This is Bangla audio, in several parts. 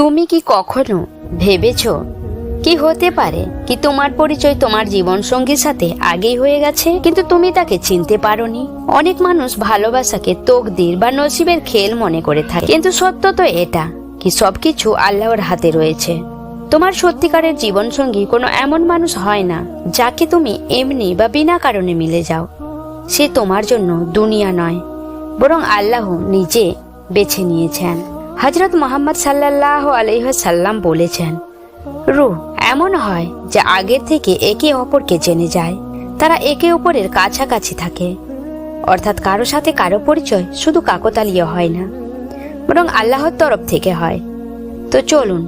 তুমি কি কখনো ভেবেছ কি হতে পারে কি তোমার পরিচয় তোমার জীবন সঙ্গীর সাথে আগেই হয়ে গেছে? কিন্তু তুমি তাকে চিনতে পারোনি। অনেক মানুষ ভালোবাসাকে তকদির বা নসিবের খেল মনে করে থাকে। কিন্তু সত্য তো এটা কি সবকিছু আল্লাহর হাতে রয়েছে। তোমার সত্যিকারের জীবন সঙ্গী কোনো এমন মানুষ হয় না, যাকে তুমি এমনি বা বিনা কারণে মিলে যাও। সে তোমার জন্য দুনিয়া নয়, বরং আল্লাহ নিজে বেছে নিয়েছেন। হজরত মোহাম্মদ সাল্লাহ আলহাসাল্লাম বলেছেন, রুহ এমন হয় যে আগের থেকে একে অপরকে জেনে যায়। তারা একে অপরের কাছাকাছি থাকে। অর্থাৎ কারও সাথে কারও পরিচয় শুধু কাকতালীয় হয় না, বরং আল্লাহর তরফ থেকে হয়। তো চলুন,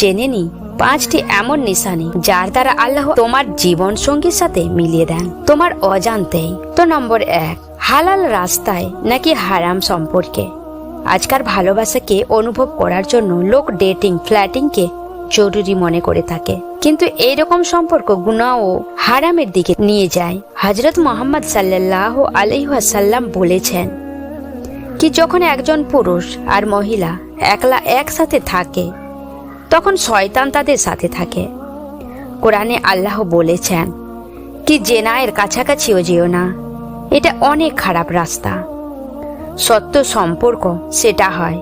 জেনে নি পাঁচটি এমন নিশানি যার দ্বারা আল্লাহ তোমার জীবন সঙ্গীর সাথে মিলিয়ে দেন। তোমার অজান্তেই। তো নম্বর এক, হালাল রাস্তায় নাকি হারাম সম্পর্কে? আজকাল ভালোবাসাকে অনুভব করার জন্য লোক ডেটিং ফ্ল্যাটিংকে জরুরি মনে করে থাকে। কিন্তু এইরকম সম্পর্ক গুণা ও হারামের দিকে নিয়ে যায়। হজরত মোহাম্মদ সাল্লাহ আলহাসাল্লাম বলেছেন কি যখন একজন পুরুষ আর মহিলা একলা একসাথে থাকে, তখন শয়তান তাদের সাথে থাকে। কোরআনে আল্লাহ বলেছেন, কি জেনায়ের কাছাকাছিও যেও না। এটা অনেক খারাপ রাস্তা। সত্য সম্পর্ক সেটা হয়,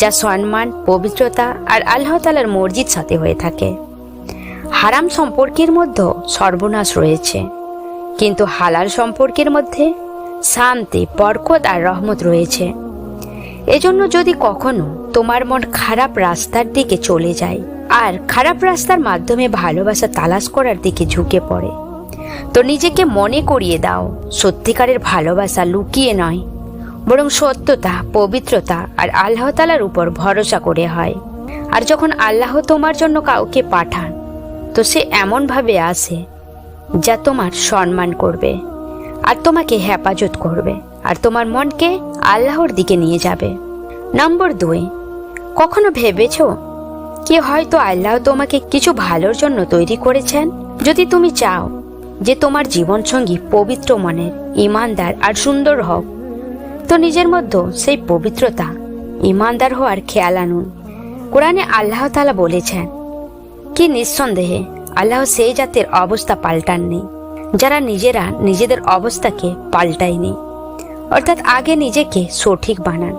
যা সম্মান, পবিত্রতা আর আল্লাহ তালার মর্জির সাথে হয়ে থাকে। হারাম সম্পর্কের মধ্যে সর্বনাশ রয়েছে, কিন্তু হালাল সম্পর্কের মধ্যে শান্তি, বরকত আর রহমত রয়েছে। এজন্য যদি কখনো তোমার মন খারাপ রাস্তার দিকে চলে যায় আর খারাপ রাস্তার মাধ্যমে ভালোবাসা তালাশ করার দিকে ঝুঁকে পড়ে, তো নিজেকে মনে করিয়ে দাও, সত্যিকারের ভালোবাসা লুকিয়ে নয়। বরং সত্যতা, পবিত্রতা আর আল্লাহ তালার উপর ভরসা করে হয়। আর যখন আল্লাহ তোমার জন্য কাউকে পাঠান, তো সে এমনভাবে আসে যা তোমার সম্মান করবে, আর তোমাকে হেফাজত করবে, আর তোমার মনকে আল্লাহর দিকে নিয়ে যাবে। নম্বর দুই, কখনো ভেবেছ কি হয়তো আল্লাহ তোমাকে কিছু ভালোর জন্য তৈরি করেছেন? যদি তুমি চাও যে তোমার জীবনসঙ্গী পবিত্র মনের, ইমানদার আর সুন্দর হোক তো নিজের মধ্যে সেই পবিত্রতা, ইমানদার হওয়ার খেয়াল আনুন। কোরআনে আল্লাহ তালা বলেছেন, কি নিঃসন্দেহে আল্লাহ সেই জাতের অবস্থা পাল্টাননি, যারা নিজেরা নিজেদের অবস্থাকে পাল্টায়নি, অর্থাৎ আগে নিজেকে সঠিক বানান।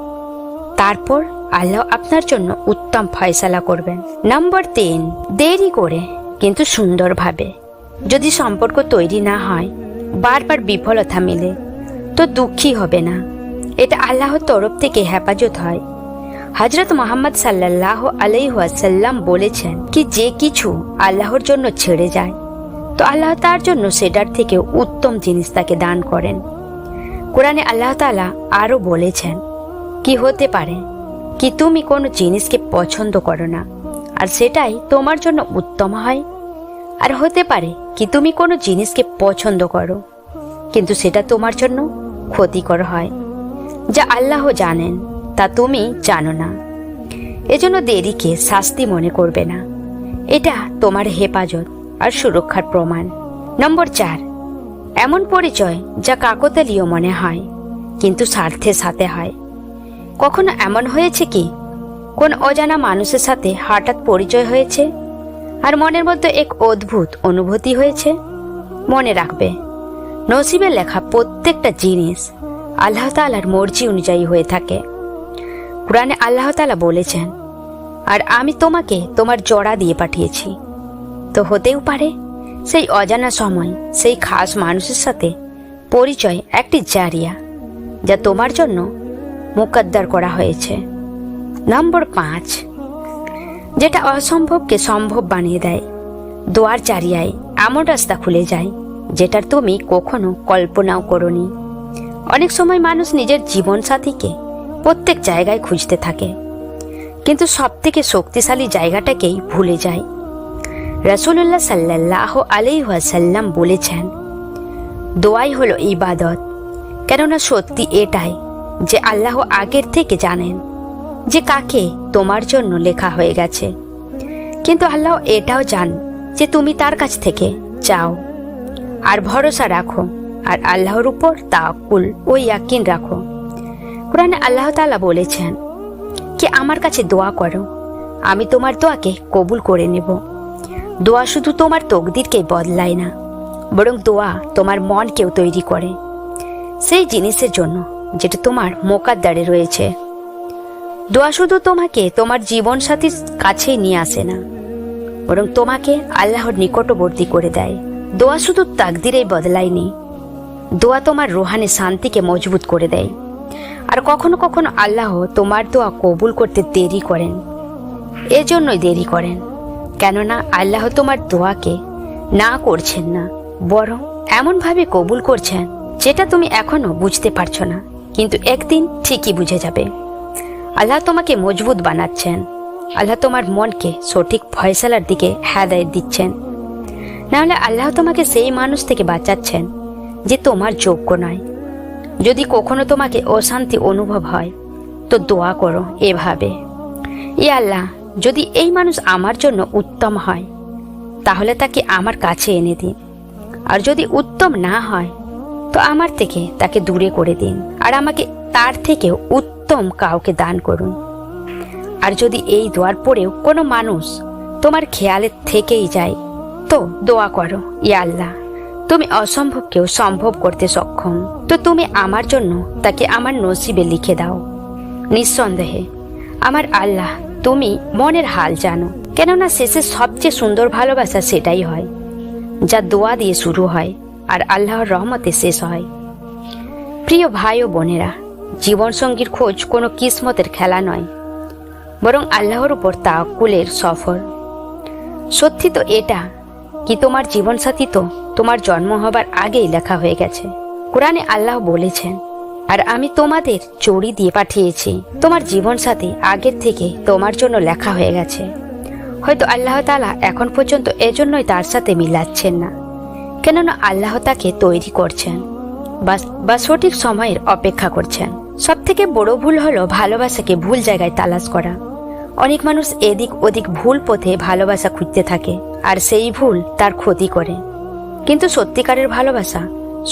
তারপর আল্লাহ আপনার জন্য উত্তম ফয়সালা করবেন। নম্বর তিন, দেরি করে, কিন্তু সুন্দরভাবে। যদি সম্পর্ক তৈরি না হয়, বারবার বিফলতা মিলে, তো দুঃখী হবে না। এটা আল্লাহর তরফ থেকে হেফাজত হয়। হজরত মোহাম্মদ সাল্লাহ আলাইহাসাল্লাম বলেছেন কি যে কিছু আল্লাহর জন্য ছেড়ে যায়, তো আল্লাহ তার জন্য সেটার থেকে উত্তম জিনিস তাকে দান করেন। কোরআনে আল্লাহ তালা আরও বলেছেন, কি হতে পারে কি তুমি কোনো জিনিসকে পছন্দ করো না, আর সেটাই তোমার জন্য উত্তম হয়? আর হতে পারে কি তুমি কোনো জিনিসকে পছন্দ করো, কিন্তু সেটা তোমার জন্য ক্ষতিকর হয়। যা আল্লাহ জানেন, তা তুমি জানো না। এজন্য দেরিকে শাস্তি মনে করবে না। এটা তোমার হেফাজত আর সুরক্ষার প্রমাণ। নম্বর চার, এমন পরিচয় যা কাকতালীয় মনে হয়, কিন্তু স্বার্থের সাথে হয়। কখনো এমন হয়েছে কি? কোন অজানা মানুষের সাথে হঠাৎ পরিচয় হয়েছে? আর মনের মধ্যে এক অদ্ভুত অনুভূতি হয়েছে? মনে রাখবে, নসিবে লেখা প্রত্যেকটা জিনিস আল্লাহ তালার মর্জি অনুযায়ী হয়ে থাকে। কোরআনে আল্লাহ তালা বলেছেন, আর আমি তোমাকে তোমার জড়া দিয়ে পাঠিয়েছি। তো হতেও পারে সেই অজানা সময় সেই খাস মানুষের সাথে পরিচয় একটি জারিয়া যা তোমার জন্য মুকদ্দার করা হয়েছে। নম্বর পাঁচ, যেটা অসম্ভবকে সম্ভব বানিয়ে দেয়। দোয়ার চারিয়ায় এমন রাস্তা খুলে যায় যেটার তুমি কখনো কল্পনাও করনি। অনেক সময় মানুষ নিজের জীবন সাথীকে প্রত্যেক জায়গায় খুঁজতে থাকে। কিন্তু সব থেকে শক্তিশালী জায়গাটাকেই ভুলে যায়। রসুল্লাহ সাল্লাহ আলাইহাসাল্লাম বলেছেন, দোয়াই হলো ইবাদত। কেননা সত্যি এটাই যে আল্লাহ আগের থেকে জানেন যে কাকে তোমার জন্য লেখা হয়ে গেছে। কিন্তু আল্লাহ এটাও জান যে তুমি তার কাছ থেকে চাও। আর ভরসা রাখো আর আল্লাহর উপর তাকুল ও ইয়াকিন রাখো। কোরআনে আল্লাহ তালা বলেছেন, কি আমার কাছে দোয়া করো, আমি তোমার দোয়াকে কবুল করে নেব। দোয়া শুধু তোমার তকদিরকে বদলায় না, বরং দোয়া তোমার মনকেও তৈরি করে। সেই জিনিসের জন্য যেটা তোমার মোকাদ্দারে রয়েছে। দোয়া শুধু তোমাকে তোমার জীবন সাথীর কাছেই নিয়ে আসে না, বরং তোমাকে আল্লাহর নিকটবর্তী করে দেয়। দোয়া শুধু তাকদিরেই বদলায়নি দোয়া তোমার রোহানে শান্তিকে মজবুত করে দেয়। আর কখনো কখনো আল্লাহ তোমার দোয়া কবুল করতে দেরি করেন। এজন্যই দেরি করেন। কেননা আল্লাহ তোমার দোয়াকে না করছেন না, বরং এমনভাবে কবুল করছেন যেটা তুমি এখনও বুঝতে পারছ না, কিন্তু একদিন ঠিকই বুঝে যাবে। আল্লাহ তোমাকে মজবুত বানাচ্ছেন। আল্লাহ তোমার মনকে সঠিক ফয়সালার দিকে হেদায়ত দিচ্ছেন। নাহলে আল্লাহ তোমাকে সেই মানুষ থেকে বাঁচাচ্ছেন যে তোমার যোগ্য নয়। যদি কখনো তোমাকে অশান্তি অনুভব হয়, তো দোয়া করো এভাবে। ই আল্লাহ, যদি এই মানুষ আমার জন্য উত্তম হয়, তাহলে তাকে আমার কাছে এনে দিন। আর যদি উত্তম না হয়, তো আমার থেকে তাকে দূরে করে দিন। আর আমাকে তার থেকেও উত্তম কাউকে দান করুন। আর যদি এই দোয়ার পরেও কোনো মানুষ তোমার খেয়ালে থেকেই যায়, তো দোয়া করো ইয়া আল্লাহ। তুমি অসম্ভবকেও সম্ভব করতে সক্ষম। তো তুমি আমার জন্য তাকে আমার নসিবে লিখে দাও। নিঃসন্দেহে, আমার আল্লাহ, তুমি মনের হাল জানো, কেননা শেষে সবচেয়ে সুন্দর ভালোবাসা সেটাই হয়, যা দোয়া দিয়ে শুরু হয় আর আল্লাহর রহমতে শেষ হয়। প্রিয় ভাই ও বোনেরা, জীবনসঙ্গীর খোঁজ কোনো কিসমতের খেলা নয়, বরং আল্লাহর উপর তাকুলের সফর। সত্যি তো এটা কি তোমার জীবনসাথী তো? তোমার জন্ম হবার আগেই লেখা হয়ে গেছে। কোরআনে আল্লাহ বলেছেন, আর আমি তোমাদের চড়ি দিয়ে পাঠিয়েছি। তোমার জীবনসাথী আগের থেকে তোমার জন্য লেখা হয়ে গেছে। হয়তো আল্লাহ তালা এখন পর্যন্ত এজন্যই তার সাথে মিলাচ্ছেন না। কেননা আল্লাহ তাকে তৈরি করছেন বা সঠিক সময়ের অপেক্ষা করছেন। সব থেকে বড় ভুল হলো ভালোবাসাকে ভুল জায়গায় তালাশ করা। অনেক মানুষ এদিক ওদিক ভুল পথে ভালোবাসা খুঁজতে থাকে। আর সেই ভুল তার ক্ষতি করে। কিন্তু সত্যিকারের ভালোবাসা,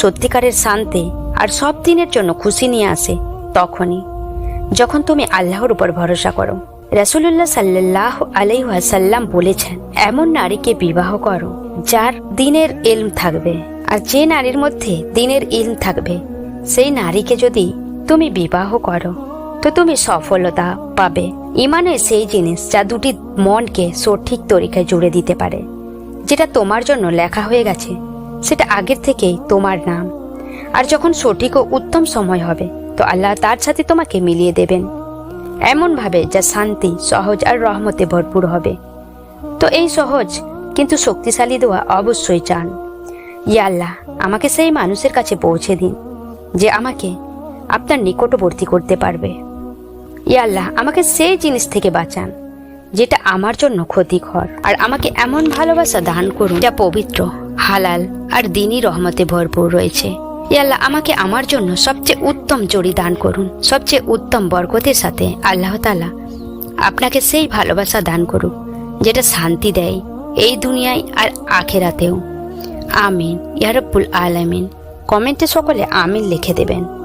সত্যিকারের শান্তি আর সব দিনের জন্য খুশি নিয়ে আসে তখনই, যখন তুমি আল্লাহর উপর ভরসা করো। রাসুল্লাহ সাল্লাহ আলাইহাসাল্লাম বলেছেন, এমন নারীকে বিবাহ করো যার দিনের ইলম থাকবে আর যে নারীর মধ্যে দিনের ইলম থাকবে, সেই নারীকে যদি তুমি বিবাহ করো, তো তুমি সফলতা পাবে। ইমানের সেই জিনিস যা দুটি মনকে সঠিক তরিকায় জুড়ে দিতে পারে, যেটা তোমার জন্য লেখা হয়ে গেছে, সেটা আগের থেকেই তোমার নাম। আর যখন সঠিক ও উত্তম সময় হবে, তো আল্লাহ তার সাথে তোমাকে মিলিয়ে দেবেন। এমনভাবে যা শান্তি, সহজ আর রহমতে ভরপুর হবে। তো এই সহজ কিন্তু শক্তিশালী দেওয়া অবশ্যই চান। ইয়া আল্লাহ, আমাকে সেই মানুষের কাছে পৌঁছে দিন, যে আমাকে আপনার নিকটবর্তী করতে পারবে। আল্লাহ, আমাকে সেই জিনিস থেকে বাঁচান, যেটা আমার জন্য ক্ষতিকর। আর আমাকে এমন ভালোবাসা দান করুন, যা পবিত্র, হালাল আর দিনই রহমতে ভরপুর রয়েছে। ইয়া আল্লাহ, আমাকে আমার জন্য সবচেয়ে উত্তম জড়ি দান করুন, সবচেয়ে উত্তম বরকতের সাথে আল্লাহ তালা আপনাকে সেই ভালোবাসা দান করুক, যেটা শান্তি দেয় এই দুনিয়ায় আর আখেরাতেও। আমিন ইয়ারব্বুল আলামিন। কমেন্টে সকলে আমিন লিখে দেবেন।